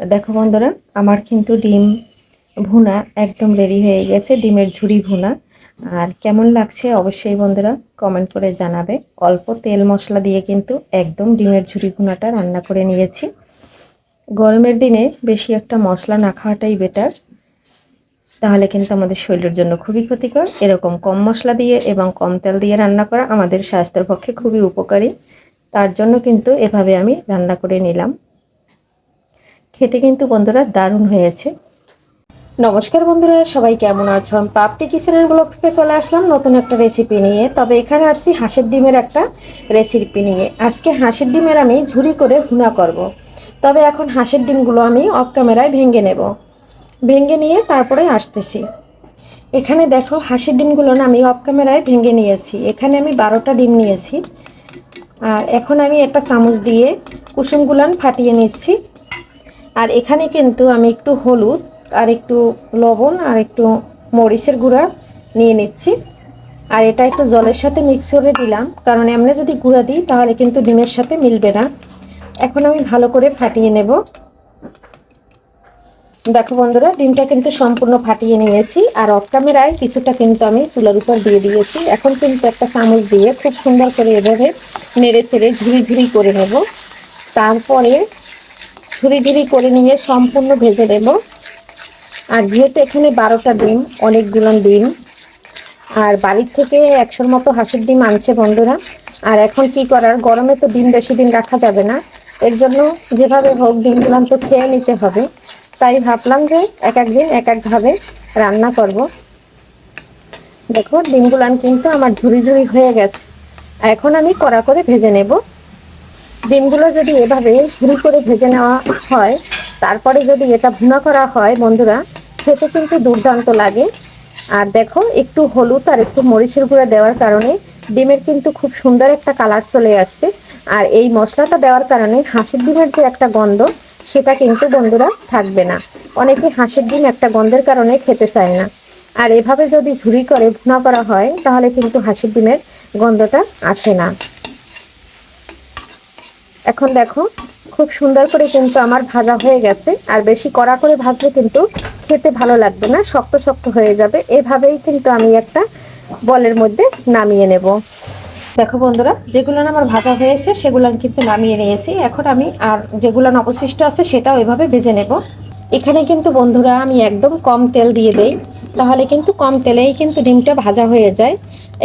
দেখো বন্ধুরা, আমার কিন্তু ডিম ভুনা একদম রেডি হয়ে গেছে, ডিমের ঝুড়ি ভুনা। আর কেমন লাগছে অবশ্যই বন্ধুরা কমেন্ট করে জানাবে। অল্প তেল মশলা দিয়ে কিন্তু একদম ডিমের ঝুড়ি ভুনাটা রান্না করে নিয়েছি। গরমের দিনে বেশি একটা মশলা না খাওয়াটাই বেটার তাহলে কিন্তু আমাদের শরীরের জন্য খুবই ক্ষতিকর। এরকম কম মশলা দিয়ে এবং কম তেল দিয়ে রান্না করা আমাদের স্বাস্থ্যের পক্ষে খুবই উপকারী। তার জন্য কিন্তু এভাবে আমি রান্না করে নিলাম। খেতে কিন্তু বন্ধুরা দারুণ হয়েছে। নমস্কার বন্ধুরা, সবাই কেমন আছো? পাপটি কিচেনের ব্লগ থেকে চলে আসলাম নতুন একটা রেসিপি নিয়ে। তবে এখানে আসছি হাঁসের ডিমের একটা রেসিপি নিয়ে। আজকে হাঁসের ডিমের আমি ঝুরি করে ভুনা করব। তবে এখন হাঁসের ডিমগুলো আমি অফ ক্যামেরায় ভেঙে নেব। ভেঙে নিয়ে তারপরে আসতেছি। এখানে দেখো হাঁসের ডিমগুলো না আমি অফ ক্যামেরায় ভেঙে নিয়েছি। এখানে আমি বারোটা ডিম নিয়েছি। আর এখন আমি একটা চামচ দিয়ে কুসুমগুলান ফাটিয়ে নিচ্ছি। আর এখানে কিন্তু আমি একটু হলুদ, আর একটু লবণ, আর একটু মরিচের গুঁড়া নিয়ে নিচ্ছি। আর এটা একটু জলের সাথে মিক্স করে দিলাম, কারণ এমনি যদি গুঁড়া দিই তাহলে কিন্তু ডিমের সাথে মিলবে না। এখন আমি ভালো করে ফাটিয়ে নেব। দেখো বন্ধুরা, ডিমটা কিন্তু সম্পূর্ণ ফাটিয়ে নিয়েছি, আর অফ ক্যামেরায় কিছুটা কিন্তু আমি চুলার উপর দিয়ে দিয়েছি। এখন কিন্তু একটা চামচ দিয়ে খুব সুন্দর করে এভাবে নেড়ে চেড়ে ঝুড়ি ঝুড়ি করে নেব। তারপরে ঝুড়ি ঝুড়ি করে নিয়ে সম্পূর্ণ ভেজে নেব। আর যেহেতু এখানে বারোটা ডিম, অনেকগুলো ডিম, আর বাড়ির থেকে একশোর মতো হাঁসের ডিম আনছে বন্ধুরা। আর এখন কি করার? গরমে তো ডিম বেশি দিন রাখা যাবে না। এর জন্য যেভাবে হোক ডিমগুলো তো খেয়ে নিতে হবে। তাই ভাবলাম যে এক এক দিন এক একভাবে রান্না করব। দেখো ডিমগুলান কিন্তু আমার ঝুড়ি ঝুড়ি হয়ে গেছে। এখন আমি কড়া করে ভেজে নেব। ডিমগুলো যদি এভাবে ঝুড়ি করে ভেজে নেওয়া হয়, তারপরে যদি এটা ভুনা করা হয় বন্ধুরা, খেতে কিন্তু দুর্দান্ত লাগে। আর দেখো, একটু হলুদ আর একটু মরিচের গুঁড়া দেওয়ার কারণে ডিমের কিন্তু খুব সুন্দর একটা কালার চলে আসছে। আর এই মশলাটা দেওয়ার কারণে হাঁসের ডিমের যে একটা গন্ধ, সেটা কিন্তু বন্ধুরা থাকবে না। অনেকে হাঁসের ডিম একটা গন্ধের কারণে খেতে চায় না। আর এভাবে যদি ঝুড়ি করে ভুনা করা হয়, তাহলে কিন্তু হাঁসের ডিমের গন্ধটা আসে না। এখন দেখো, খুব সুন্দর করে কিন্তু আমার ভাজা হয়ে গেছে। আর বেশি কড়া করে ভাজলে কিন্তু খেতে ভালো লাগবে না, শক্ত শক্ত হয়ে যাবে। এভাবেই কিন্তু আমি একটা বলের মধ্যে নামিয়ে নেব। দেখো বন্ধুরা, যেগুলো আমার ভাজা হয়েছে, সেগুলো কিন্তু নামিয়ে নিয়েছি। এখন আমি আর যেগুলো অবশিষ্ট আছে, সেটাও এভাবে ভেজে নেব। এখানে কিন্তু বন্ধুরা, আমি একদম কম তেল দিয়ে দেই। তাহলে কিন্তু কম তেলেই কিন্তু ডিমটা ভাজা হয়ে যায়।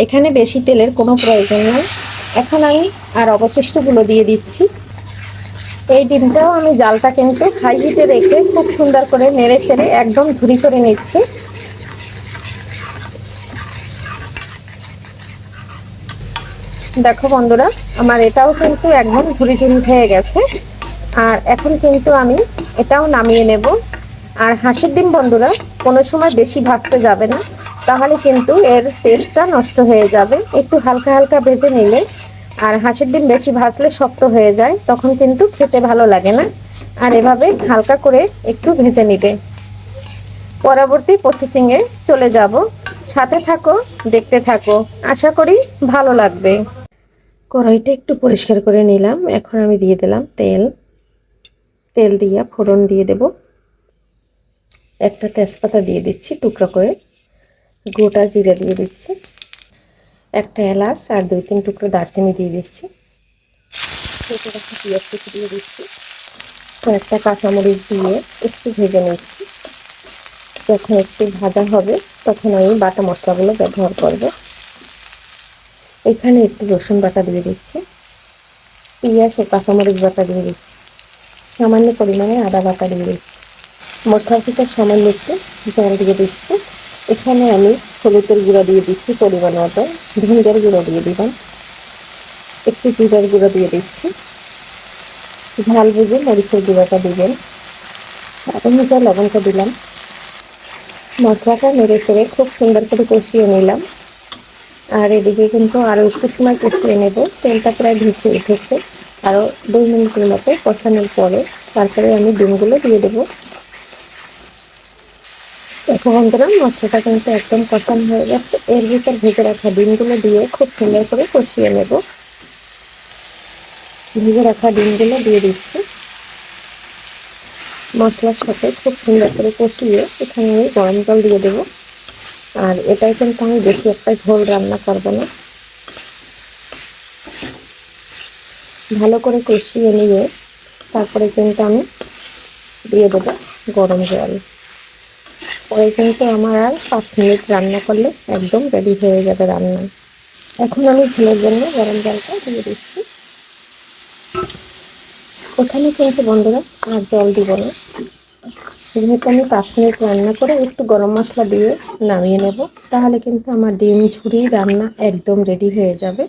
এখানে বেশি তেলের কোনো প্রয়োজন নেই। এখন আমি আর অবশিষ্টগুলো দিয়ে দিচ্ছি। এই ডিমটাও আমি জালটা কিন্তু হাই হিটে রেখে খুব সুন্দর করে নেড়ে চেড়ে একদম ঝুরি করে নিচ্ছি। দেখো বন্ধুরা, আমার এটাও কিন্তু একদম ঝুরি ঝুরি হয়ে গেছে। আর এখন কিন্তু আমি এটাও নামিয়ে নেব। আর হাঁসের ডিম বন্ধুরা, কোনো সময় বেশি ভাজতে যাবে না, তাহলে কিন্তু এর টেস্টটা নষ্ট হয়ে যাবে। একটু হালকা হালকা ভেজে নিলে, আর হাঁসের ডিম বেশি ভাজলে শক্ত হয়ে যায়, তখন কিন্তু খেতে ভালো লাগে না। আর এভাবে হালকা করে একটু ভেজে নিবে। পরবর্তী প্রসেসিংয়ে চলে যাব। সাথে থাকো, দেখতে থাকো। আশা করি ভালো লাগবে। কড়াইটা একটু পরিষ্কার করে নিলাম। এখন আমি দিয়ে দিলাম তেল। তেল দিয়া ফোড়ন দিয়ে দেব। একটা তেজপাতা দিয়ে দিচ্ছি টুকরো করে। গোটা জিরে দিয়ে দিচ্ছি। একটা এলাচ আর দুই তিন টুকরো দারচিনি দিয়ে দিচ্ছি। পেঁয়াজ কুচি দিয়ে দিচ্ছি। কয়েকটা কাঁচামরিচ দিয়ে একটু ভেজে নিচ্ছি। যখন একটু ভাজা হবে, তখন আমি বাটা মশলাগুলো ব্যবহার করব। এখানে একটু রসুন বাটা দিয়ে দিচ্ছি। পেঁয়াজ ও কাঁচামরিচ বাটা দিয়ে দিচ্ছি। সামান্য পরিমাণে আদা বাটা দিয়ে দিচ্ছি। ভিতর সামান্য একটু জল দিয়ে দিচ্ছি। এখানে আমি হলুদের গুঁড়া দিয়ে দিচ্ছি পরিমাণ মতো। ভিঙ্গের গুঁড়ো দিয়ে দিলাম। একটু জিরার গুঁড়ো দিয়ে দিচ্ছি। ঝাল বুঝে মরিচের গুঁড়োটা দিবেন। অনুযায়ী লবণটা দিলাম। মশলাটা নেড়ে চেড়ে খুব সুন্দর করে কষিয়ে নিলাম। আর এদিকে কিন্তু আরও একটু সময় কষিয়ে নেব তেলটা প্রায় ভেসে উঠেছে। আরও দুই মিনিটের মতো কষানোর পরে তারপরে আমি ডিমগুলো দিয়ে দেবো। দেখো বন্ধুরা মশলাটা কিন্তু একদম কষানো হয়ে গেছে। এর ভিতর ভেজে রাখা ডিমগুলো দিয়ে খুব সুন্দর করে কষিয়ে নেব। ভেজে রাখা ডিমগুলো দিয়ে দিচ্ছি। মশলার সাথে খুব সুন্দর করে কষিয়ে এখানে আমি গরম জল দিয়ে দেবো। আর এটাই কিন্তু আমি বেশি একটা ঝোল রান্না করব না। ভালো করে কষিয়ে নিয়ে তারপরে কিন্তু আমি দিয়ে দেবো গরম জল। পরে কিন্তু আমার আর পাঁচ মিনিট রান্না করলে একদম রেডি হয়ে যাবে রান্না। এখন আমি ঝোলের জন্য গরম জলটা দিয়ে দিচ্ছি। ওখানে কিন্তু বন্ধুরা আর জল দিব না। যেহেতু আমি পাঁচ মিনিট রান্না করে একটু গরম মশলা দিয়ে নামিয়ে নেব, তাহলে কিন্তু আমার ডিম ঝুরি রান্না একদম রেডি হয়ে যাবে।